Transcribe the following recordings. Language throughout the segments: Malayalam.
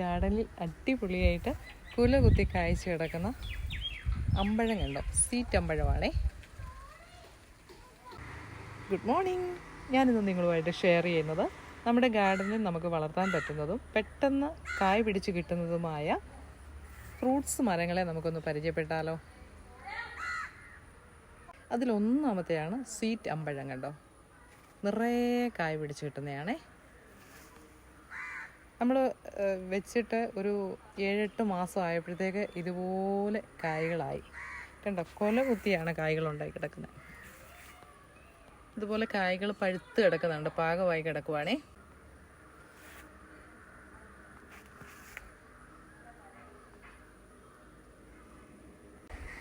ഗാർഡനിൽ അടിപൊളിയായിട്ട് കുല കുത്തി കായ്ച്ചു കിടക്കുന്ന അമ്പഴം കണ്ടോ? സീറ്റ് അമ്പഴമാണേ. ഗുഡ് മോർണിംഗ് ഞാനിന്ന് നിങ്ങളുമായിട്ട് ഷെയർ ചെയ്യുന്നത് നമ്മുടെ ഗാർഡനിൽ നമുക്ക് വളർത്താൻ പറ്റുന്നതും പെട്ടെന്ന് കായ് പിടിച്ച് കിട്ടുന്നതുമായ ഫ്രൂട്ട്സ് മരങ്ങളെ നമുക്കൊന്ന് പരിചയപ്പെട്ടാലോ? അതിലൊന്നാമത്തെയാണ് സ്വീറ്റ് അമ്പഴം കണ്ടോ? നിറയെ കായ് പിടിച്ച് കിട്ടുന്നതാണേ നമ്മൾ വെച്ചിട്ട് ഒരു ഏഴെട്ട് മാസം ആയപ്പോഴത്തേക്ക് ഇതുപോലെ കായ്കളായി. കണ്ടോ? കൊല കുത്തിയാണ് ഉണ്ടായി കിടക്കുന്നത് ഇതുപോലെ കായ്കൾ പഴുത്ത് കിടക്കുന്നുണ്ട്. പാകമായി കിടക്കുവാണേ.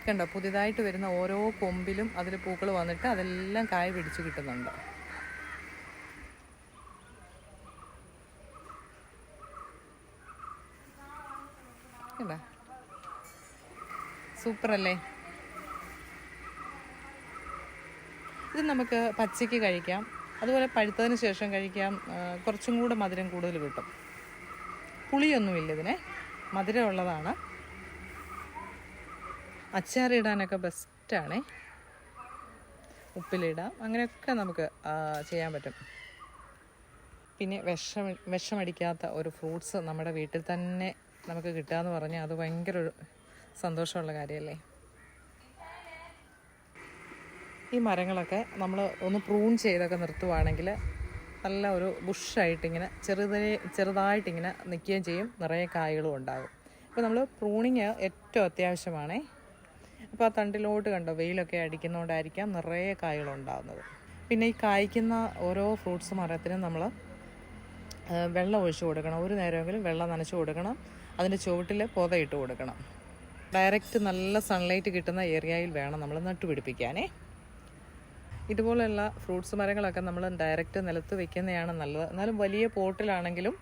കണ്ടോ? പുതിയതായിട്ട് വരുന്ന ഓരോ കൊമ്പിലും അതിൽ പൂക്കൾ വന്നിട്ട് അതെല്ലാം കായ പിടിച്ച് കിട്ടുന്നുണ്ട് കണ്ടോ സൂപ്പർ അല്ലേ ഇത് നമുക്ക് പച്ചയ്ക്ക് കഴിക്കാം. അതുപോലെ പഴുത്തതിന് ശേഷം കഴിക്കാം. കുറച്ചും കൂടെ മധുരം കൂടുതൽ കിട്ടും. പുളിയൊന്നുമില്ല ഇതിനെ. മധുരമുള്ളതാണ്. അച്ചാറിടാനൊക്കെ ബെസ്റ്റാണേ. ഉപ്പിലിടാം. അങ്ങനെയൊക്കെ നമുക്ക് ചെയ്യാൻ പറ്റും. പിന്നെ വിഷം വിഷമടിക്കാത്ത ഒരു ഫ്രൂട്ട്സ് നമ്മുടെ വീട്ടിൽ തന്നെ നമുക്ക് കിട്ടുക എന്ന് പറഞ്ഞാൽ അത് ഭയങ്കര ഒരു സന്തോഷമുള്ള കാര്യമല്ലേ? ഈ മരങ്ങളൊക്കെ നമ്മൾ ഒന്ന് പ്രൂൺ ചെയ്തൊക്കെ നിർത്തുവാണെങ്കിൽ നല്ല ഒരു ബുഷായിട്ടിങ്ങനെ ചെറുതായി ചെറുതായിട്ടിങ്ങനെ നിൽക്കുകയും ചെയ്യും. നിറയെ കായകളും ഉണ്ടാകും. അപ്പോൾ നമ്മൾ പ്രൂണിങ് ഏറ്റവും അത്യാവശ്യമാണേ. അപ്പോൾ ആ തണ്ടിലോട്ട് കണ്ടോ? വെയിലൊക്കെ അടിക്കുന്നതുകൊണ്ടായിരിക്കാം നിറയെ കായകളുണ്ടാകുന്നത് പിന്നെ ഈ കായ്ക്കുന്ന ഓരോ ഫ്രൂട്ട്സ് മരത്തിനും നമ്മൾ വെള്ളം ഒഴിച്ചു കൊടുക്കണം. ഒരു നേരമെങ്കിലും വെള്ളം നനച്ചു കൊടുക്കണം. അതിന്റെ ചുവട്ടിൽ പൊതയിട്ട് കൊടുക്കണം. ഡയറക്റ്റ് നല്ല സൺലൈറ്റ് കിട്ടുന്ന ഏരിയയിൽ വേണം നമ്മൾ നട്ടുപിടിപ്പിക്കാനേ ഇതുപോലെയുള്ള ഫ്രൂട്ട്സ് മരങ്ങളൊക്കെ നമ്മൾ ഡയറക്റ്റ് നിലത്ത് വെക്കുന്നതാണ് നല്ലത്. എന്നാലും വലിയ പോട്ടിലാണെങ്കിലും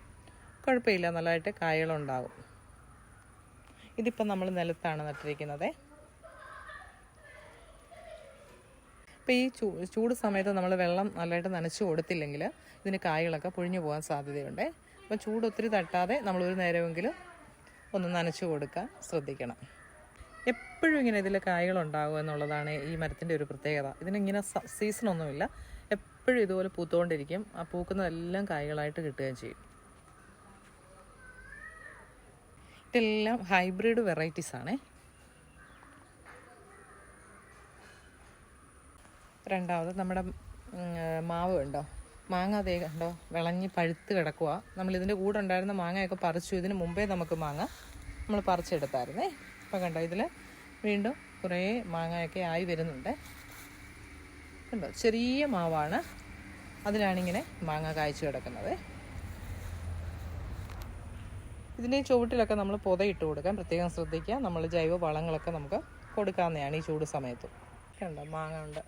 കുഴപ്പമില്ല നല്ലതായിട്ട് കായകളുണ്ടാവും. ഇതിപ്പം നമ്മൾ നിലത്താണ് നട്ടിരിക്കുന്നത്. ഇപ്പം ഈ ചൂ ചൂട് സമയത്ത് നമ്മൾ വെള്ളം നല്ലതായിട്ട് നനച്ച് കൊടുത്തില്ലെങ്കിൽ ഇതിന് കായകളൊക്കെ പൊഴിഞ്ഞു പോകാൻ സാധ്യതയുണ്ട്. അപ്പോൾ ചൂട് ഒത്തിരി തട്ടാതെ നമ്മളൊരു നേരമെങ്കിലും ഒന്ന് നനച്ചു കൊടുക്കാൻ ശ്രദ്ധിക്കണം. എപ്പോഴും ഇങ്ങനെ ഇതിൽ കായകളുണ്ടാകും എന്നുള്ളതാണ് ഈ മരത്തിന്റെ ഒരു പ്രത്യേകത. ഇതിനിങ്ങനെ സീസണൊന്നുമില്ല എപ്പോഴും ഇതുപോലെ പൂത്തുകൊണ്ടിരിക്കും. ആ പൂക്കുന്നതെല്ലാം കായകളായിട്ട് കിട്ടുകയും ചെയ്യും. ഇതെല്ലാം ഹൈബ്രിഡ് വെറൈറ്റീസ് ആണേ. രണ്ടാമത് നമ്മുടെ മാവ് ഉണ്ടോ മാങ്ങ അതേ കണ്ടോ വിളഞ്ഞ് പഴുത്ത് കിടക്കുക നമ്മൾ ഇതിന്റെ കൂടെ ഉണ്ടായിരുന്ന മാങ്ങയൊക്കെ പറിച്ചു ഇതിന് മുമ്പേ നമുക്ക് മാങ്ങ നമ്മൾ പറിച്ചെടുത്തായിരുന്നേ. അപ്പോൾ കണ്ടോ ഇതിൽ വീണ്ടും കുറേ മാങ്ങയൊക്കെ ആയി വരുന്നുണ്ട്. കണ്ടോ ചെറിയ മാവാണ് അതിലാണിങ്ങനെ മാങ്ങ കായ്ച്ചു കിടക്കുന്നത്. ഇതിന്റെ ചുവട്ടിലൊക്കെ നമ്മൾ പുതയിട്ട് കൊടുക്കാൻ പ്രത്യേകം ശ്രദ്ധിക്കുക നമ്മൾ ജൈവ വളങ്ങളൊക്കെ നമുക്ക് കൊടുക്കാവുന്നതാണ് ഈ ചൂട് സമയത്ത്. കണ്ടോ മാങ്ങ ഉണ്ട്.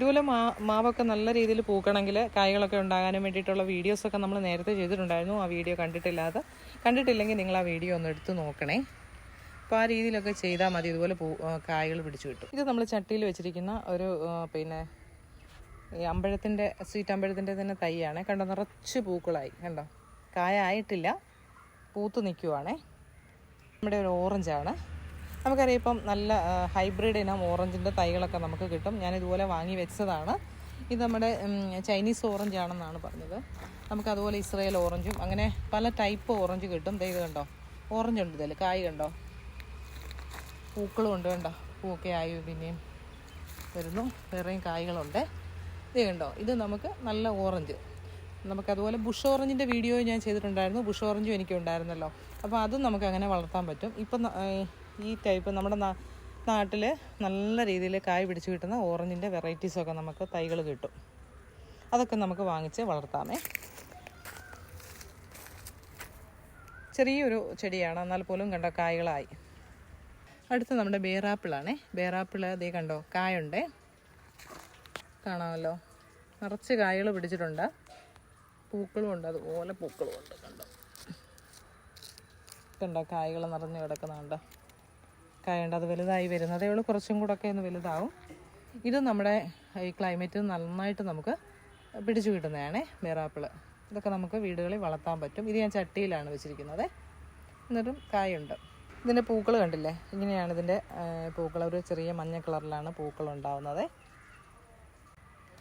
ഇതുപോലെ മാ മാവൊക്കെ നല്ല രീതിയിൽ പൂക്കണമെങ്കിൽ കായ്കളൊക്കെ ഉണ്ടാകാനും വേണ്ടിയിട്ടുള്ള വീഡിയോസൊക്കെ നമ്മൾ നേരത്തെ ചെയ്തിട്ടുണ്ടായിരുന്നു. ആ വീഡിയോ കണ്ടിട്ടില്ലാതെ. കണ്ടിട്ടില്ലെങ്കിൽ നിങ്ങൾ ആ വീഡിയോ ഒന്ന് എടുത്ത് നോക്കണേ. അപ്പോൾ ആ രീതിയിലൊക്കെ ചെയ്താൽ മതി. ഇതുപോലെ പൂ കായകൾ പിടിച്ചു കിട്ടും. ഇത് നമ്മൾ ചട്ടിയിൽ വെച്ചിരിക്കുന്ന ഒരു പിന്നെ ഈ അമ്പഴത്തിന്റെ സ്വീറ്റ് അമ്പഴത്തിന്റെ തന്നെ തൈയാണ്. കണ്ടോ നിറച്ച് പൂക്കളായി. കണ്ടോ? കായ ആയിട്ടില്ല പൂത്ത് നിൽക്കുവാണേ. നമ്മുടെ ഒരു ഓറഞ്ചാണ് നമുക്കറിയാം ഇപ്പം നല്ല ഹൈബ്രിഡ് ഇനം ഓറഞ്ചിന്റെ തൈകളൊക്കെ നമുക്ക് കിട്ടും. ഞാൻ ഇതുപോലെ വാങ്ങി വെച്ചതാണ്. ഇത് നമ്മുടെ ചൈനീസ് ഓറഞ്ച് ആണെന്നാണ് പറഞ്ഞത്. നമുക്ക് അതുപോലെ ഇസ്രയേൽ ഓറഞ്ചും അങ്ങനെ പല ടൈപ്പ് ഓറഞ്ച് കിട്ടും. ഇത് കണ്ടോ? ഓറഞ്ച് ഉണ്ട് ഇതിൽ കായ് കണ്ടോ? പൂക്കളും ഉണ്ട് കണ്ടോ? പൂവൊക്കെ ആയി പിന്നെയും വരുന്നു. വേറെയും കായ്കളുണ്ട്. ഇത് കണ്ടോ? ഇത് നമുക്ക് നല്ല ഓറഞ്ച് നമുക്കതുപോലെ ബുഷ് ഓറഞ്ചിന്റെ വീഡിയോ ഞാൻ ചെയ്തിട്ടുണ്ടായിരുന്നു. ബുഷ് ഓറഞ്ചും എനിക്കുണ്ടായിരുന്നല്ലോ. അപ്പോൾ അതും നമുക്ക് അങ്ങനെ വളർത്താൻ പറ്റും. ഇപ്പം ഈ ടൈപ്പ് നമ്മുടെ നാട്ടിൽ നല്ല രീതിയിൽ കായ് പിടിച്ച് കിട്ടുന്ന ഓറഞ്ചിന്റെ വെറൈറ്റീസൊക്കെ നമുക്ക് തൈകൾ കിട്ടും. അതൊക്കെ നമുക്ക് വാങ്ങിച്ച് വളർത്താമേ. ചെറിയൊരു ചെടിയാണ് എന്നാൽ പോലും കണ്ടോ കായ്കളായി. അടുത്ത നമ്മുടെ ബേറാപ്പിളാണേ ബേറാപ്പിൾ ദേ കണ്ടോ കായുണ്ടേ. കാണാമല്ലോ. നിറച്ച് കായകൾ പിടിച്ചിട്ടുണ്ട്. പൂക്കളും ഉണ്ട് അതുപോലെ പൂക്കളും ഉണ്ട് കണ്ടോ. കണ്ടോ കായകൾ നിറഞ്ഞു കിടക്കുന്നുണ്ട്. കായുണ്ട്. അത് വലുതായി വരുന്നതേ ഉള്ളൂ. കുറച്ചും കൂടെ ഒക്കെ ഒന്ന് വലുതാവും. ഇത് നമ്മുടെ ഈ ക്ലൈമറ്റ് നന്നായിട്ട് നമുക്ക് പിടിച്ചു കിട്ടുന്നതാണ് വേറാപ്പിൾ. ഇതൊക്കെ നമുക്ക് വീടുകളിൽ വളർത്താൻ പറ്റും. ഇത് ഞാൻ ചട്ടിയിലാണ് വെച്ചിരിക്കുന്നത്. എന്നിട്ടും കായുണ്ട്. ഇതിന്റെ പൂക്കൾ കണ്ടില്ലേ? ഇങ്ങനെയാണ് ഇതിന്റെ പൂക്കൾ ഒരു ചെറിയ മഞ്ഞ കളറിലാണ് പൂക്കൾ ഉണ്ടാവുന്നത്.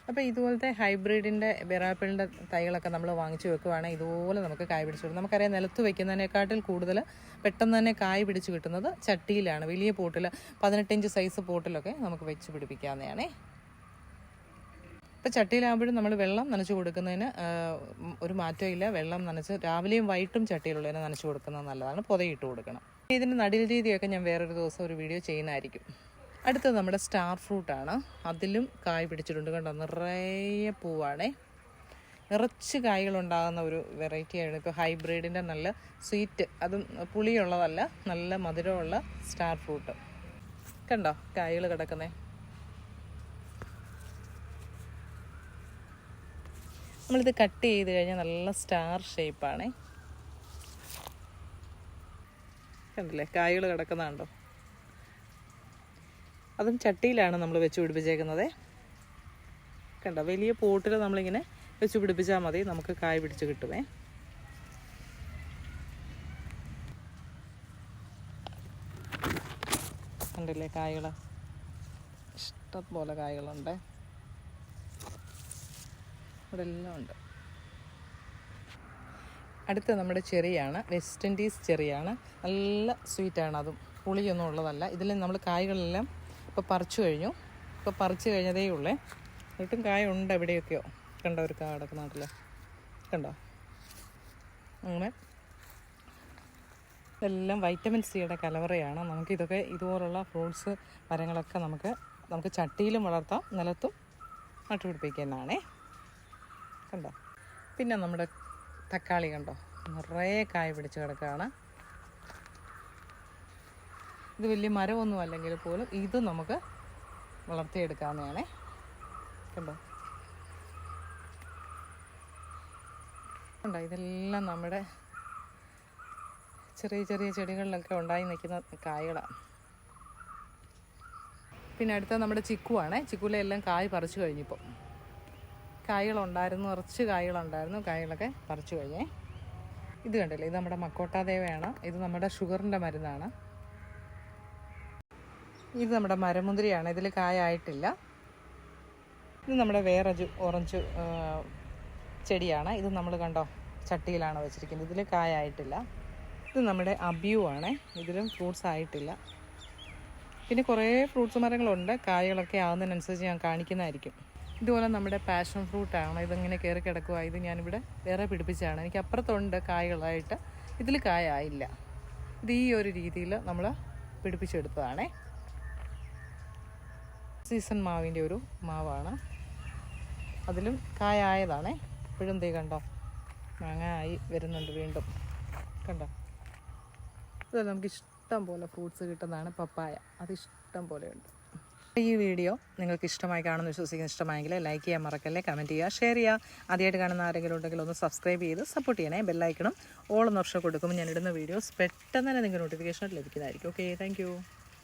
അപ്പോൾ ഇതുപോലത്തെ ഹൈബ്രിഡിന്റെ വെറാപ്പിളിന്റെ തൈകളൊക്കെ നമ്മൾ വാങ്ങിച്ചു വെക്കുവാണെങ്കിൽ ഇതുപോലെ നമുക്ക് കായ് പിടിച്ചു കിട്ടും നമുക്കറിയാം നിലത്ത് വെക്കുന്നതിനെക്കാട്ടിൽ കൂടുതൽ പെട്ടെന്ന് തന്നെ കായ് പിടിച്ച് കിട്ടുന്നത് ചട്ടിയിലാണ്. വലിയ പോട്ടിൽ പതിനെട്ടിഞ്ച് സൈസ് പോട്ടിലൊക്കെ നമുക്ക് വെച്ച് പിടിപ്പിക്കാവുന്നതാണേ. ഇപ്പോൾ ചട്ടിയിലാകുമ്പോഴും നമ്മൾ വെള്ളം നനച്ച് കൊടുക്കുന്നതിന് ഒരു മാറ്റമില്ല വെള്ളം നനച്ച് രാവിലെയും വൈകിട്ടും ചട്ടിയിലുള്ളതിനെ നനച്ച് കൊടുക്കുന്നത് നല്ലതാണ്. പുതയിട്ട് കൊടുക്കണം. ഇതിന്റെ നടിൽ രീതിയൊക്കെ ഞാൻ വേറൊരു ദിവസം ഒരു വീഡിയോ ചെയ്യുന്നതായിരിക്കും. അടുത്തത് നമ്മുടെ സ്റ്റാർ ഫ്രൂട്ടാണ് അതിലും കായ് പിടിച്ചിട്ടുണ്ട് കണ്ടോ? നിറയെ പൂവാണേ. നിറച്ച് കായ്കളുണ്ടാകുന്ന ഒരു വെറൈറ്റിയാണ് ഇപ്പോൾ ഹൈബ്രിഡിന്റെ നല്ല സ്വീറ്റ് അതും പുളിയുള്ളതല്ല നല്ല മധുരമുള്ള സ്റ്റാർ ഫ്രൂട്ട്. കണ്ടോ? കായ്കൾ കിടക്കുന്നേ. നമ്മളിത് കട്ട് ചെയ്ത് കഴിഞ്ഞാൽ നല്ല സ്റ്റാർ ഷേപ്പാണേ. കണ്ടില്ലേ? കായ്കൾ കിടക്കുന്നതുണ്ടോ അതും ചട്ടിയിലാണ് നമ്മൾ വെച്ച് പിടിപ്പിച്ചേക്കുന്നത്. കണ്ടോ വലിയ പോട്ടിൽ നമ്മളിങ്ങനെ വെച്ച് പിടിപ്പിച്ചാൽ മതി. നമുക്ക് കായ പിടിച്ച് കിട്ടുമേ കണ്ടില്ലേ കായകൾ? ഇഷ്ടംപോലെ കായകളുണ്ട്. ഇവിടെ എല്ലാം ഉണ്ട്. അടുത്ത നമ്മുടെ ചെറിയാണ് വെസ്റ്റ് ഇൻഡീസ് ചെറിയാണ്. നല്ല സ്വീറ്റാണ് അതും. പുളിയൊന്നും ഉള്ളതല്ല. ഇതിൽ നമ്മൾ കായ്കളെല്ലാം ഇപ്പോൾ പറിച്ചു കഴിഞ്ഞു. ഇപ്പോൾ പറിച്ചു കഴിഞ്ഞതേ ഉള്ളേ. എന്നിട്ടും കായ ഉണ്ട് എവിടെയൊക്കെയോ കണ്ടോ ഒരു കാടൊക്കെ നാട്ടിൽ കണ്ടോ? അങ്ങനെ. ഇതെല്ലാം വൈറ്റമിൻ സിയുടെ കലവറയാണ്. നമുക്ക് ഇതൊക്കെ ഇതുപോലുള്ള ഫ്രൂട്ട്സ് മരങ്ങളൊക്കെ നമുക്ക് നമുക്ക് ചട്ടിയിലും വളർത്താം. നിലത്തും നട്ടുപിടിപ്പിക്കുന്നതാണേ കണ്ടോ? പിന്നെ നമ്മുടെ തക്കാളി കണ്ടോ? നിറയെ കായ പിടിച്ച് കിടക്കുകയാണ്. ഇത് വലിയ മരമൊന്നും അല്ലെങ്കിൽ പോലും ഇത് നമുക്ക് വളർത്തിയെടുക്കാവുന്നതാണേ. കണ്ടോ? കണ്ടോ? ഇതെല്ലാം നമ്മുടെ ചെറിയ ചെറിയ ചെടികളിലൊക്കെ ഉണ്ടായി നിൽക്കുന്ന കായകളാണ്. പിന്നെ അടുത്ത നമ്മുടെ ചിക്കുവാണേ. ചിക്കുവിലെ എല്ലാം കായ് പറിച്ചു കഴിഞ്ഞിപ്പോൾ കായകളുണ്ടായിരുന്നു കുറച്ച് കായകളുണ്ടായിരുന്നു കായകളൊക്കെ പറിച്ചു കഴിഞ്ഞേ. ഇത് കണ്ടില്ലേ? ഇത് നമ്മുടെ മക്കോട്ടാദേവയാണ്. ഇത് നമ്മുടെ ഷുഗറിന്റെ മരുന്നാണ്. ഇത് നമ്മുടെ മരമുന്തിരിയാണ്. ഇതിൽ കായായിട്ടില്ല. ഇത് നമ്മുടെ വേറെ ഓറഞ്ച് ചെടിയാണ്. ഇത് നമ്മൾ കണ്ടോ ചട്ടിയിലാണ് വെച്ചിരിക്കുന്നത്. ഇതിൽ കായായിട്ടില്ല. ഇത് നമ്മുടെ അബ്യൂ ആണ് ഇതിലും ഫ്രൂട്ട്സ് ആയിട്ടില്ല. പിന്നെ കുറേ ഫ്രൂട്ട്സ് മരങ്ങളുണ്ട്. കായകളൊക്കെ ആവുന്നതിനനുസരിച്ച് ഞാൻ കാണിക്കുന്നതായിരിക്കും. ഇതുപോലെ നമ്മുടെ പാഷൻ ഫ്രൂട്ടാണ്. ഇതിങ്ങനെ കയറി കിടക്കുക ഇത് ഞാനിവിടെ വേറെ പിടിപ്പിച്ചാണ് എനിക്ക് അപ്പുറത്തുണ്ട് കായകളായിട്ട്. ഇതിൽ കായ ആയില്ല ഇത് ഈ ഒരു രീതിയിൽ നമ്മൾ പിടിപ്പിച്ചെടുത്തതാണേ. സീസൺ മാവിന്റെ ഒരു മാവാണ്. അതിലും കായായതാണേ. ഇപ്പോഴും തീ കണ്ടോ? മാങ്ങ ആയി വരുന്നുണ്ട് വീണ്ടും. കണ്ടോ? ഇത് നമുക്ക് ഇഷ്ടം പോലെ ഫ്രൂട്ട്സ് കിട്ടുന്നതാണ് പപ്പായ. അത് ഇഷ്ടം പോലെ ഉണ്ട്. ഈ വീഡിയോ നിങ്ങൾക്ക് ഇഷ്ടമായി കാണുമെന്ന് വിശ്വസിക്കുന്ന ഇഷ്ടമായെങ്കിൽ ലൈക്ക് ചെയ്യാൻ മറക്കല്ലേ? കമന്റ് ചെയ്യുക ഷെയർ ചെയ്യുക. ആദ്യമായിട്ട് കാണുന്ന ആരെങ്കിലും ഉണ്ടെങ്കിൽ ഒന്ന് സബ്സ്ക്രൈബ് ചെയ്ത് സപ്പോർട്ട് ചെയ്യണേ. ബെല്ലൈക്കണം ഓൾ ഒന്ന് വർഷം കൊടുക്കുമ്പോൾ ഞാൻ ഇടുന്ന വീഡിയോസ് പെട്ടെന്ന് തന്നെ നിങ്ങൾക്ക് നോട്ടിഫിക്കേഷൻ ലഭിക്കുന്നതായിരിക്കും. Okay thank